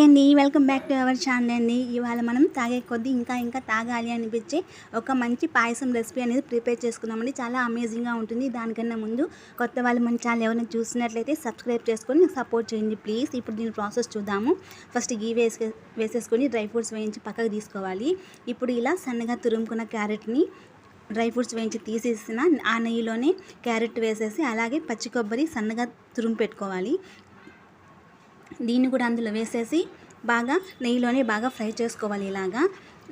Hi అండి welcome back to our channel అండి. ఇవాళ మనం తాగే కొద్దీ ఇంకా ఇంకా తాగాలి అనిపించే ఒక మంచి పాయసం రెసిపీ అనేది ప్రిపేర్ చేసుకున్నామండి చాలా అమేజింగ్గా ఉంటుంది. దానికన్నా ముందు కొత్త వాళ్ళు మన ఛానల్ ఎవరైనా చూసినట్లయితే సబ్స్క్రైబ్ చేసుకొని సపోర్ట్ చేయండి ప్లీజ్ ఇప్పుడు దీని ప్రాసెస్ చూద్దాము. ఫస్ట్ గీ వేసే వేసేసుకొని డ్రై ఫ్రూట్స్ వేయించి పక్కకు తీసుకోవాలి. ఇప్పుడు ఇలా సన్నగా తురుముకున్న క్యారెట్ని డ్రై ఫ్రూట్స్ వేయించి తీసేసిన ఆ నెయ్యిలోనే క్యారెట్ వేసేసి అలాగే పచ్చి కొబ్బరి సన్నగా తురుము పెట్టుకోవాలి. దీన్ని కూడా అందులో వేసేసి బాగా నెయ్యిలోనే బాగా ఫ్రై చేసుకోవాలి ఇలాగా.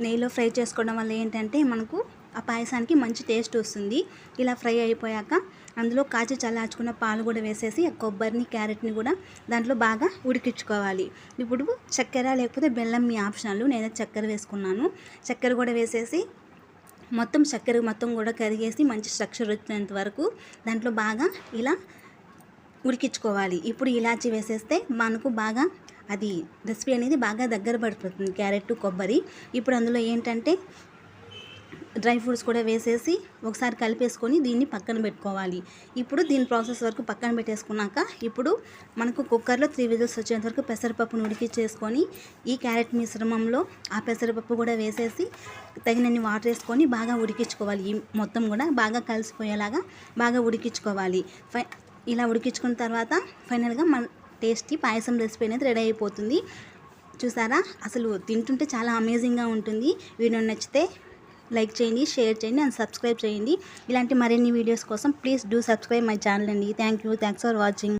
నెయ్యిలో ఫ్రై చేసుకోవడం వల్ల ఏంటంటే మనకు ఆ పాయసానికి మంచి టేస్ట్ వస్తుంది. ఇలా ఫ్రై అయిపోయాక అందులో కాచి చల్లార్చుకున్న పాలు కూడా వేసేసి ఆ కొబ్బరిని క్యారెట్ని కూడా దాంట్లో బాగా ఉడికించుకోవాలి. ఇప్పుడు చక్కెర లేకపోతే బెల్లం మీ ఆప్షనల్. నేను చక్కెర వేసుకున్నాను. చక్కెర కూడా వేసేసి మొత్తం చక్కెర మొత్తం కూడా కరిగేసి మంచి స్ట్రక్చర్ వచ్చినంత వరకు దాంట్లో బాగా ఇలా ఉడికించుకోవాలి. ఇప్పుడు ఇలాచి వేసేస్తే మనకు బాగా అది రెసిపీ అనేది బాగా దగ్గర పడిపోతుంది క్యారెట్ కొబ్బరి. ఇప్పుడు అందులో ఏంటంటే డ్రై ఫ్రూట్స్ కూడా వేసేసి ఒకసారి కలిపేసుకొని దీన్ని పక్కన పెట్టుకోవాలి. ఇప్పుడు దీని ప్రాసెస్ వరకు పక్కన పెట్టేసుకున్నాక ఇప్పుడు మనకు కుక్కర్లో త్రీ విజిల్స్ వచ్చేంత వరకు పెసరపప్పును ఉడికించేసుకొని ఈ క్యారెట్ మిశ్రమంలో ఆ పెసరపప్పు కూడా వేసేసి తగినన్ని వాటర్ వేసుకొని బాగా ఉడికించుకోవాలి. ఈ మొత్తం కూడా బాగా కలిసిపోయేలాగా బాగా ఉడికించుకోవాలి. ఫై ఇలా ఉడికించుకున్న తర్వాత ఫైనల్గా మన టేస్టీ పాయసం రెసిపీ అనేది రెడీ అయిపోతుంది. చూసారా? అసలు తింటుంటే చాలా అమేజింగ్గా ఉంటుంది. వీడియో నచ్చితే లైక్ చేయండి షేర్ చేయండి అండ్ సబ్స్క్రైబ్ చేయండి. ఇలాంటి మరిన్ని వీడియోస్ కోసం please do subscribe my channel అండి. Thank you. Thanks for watching.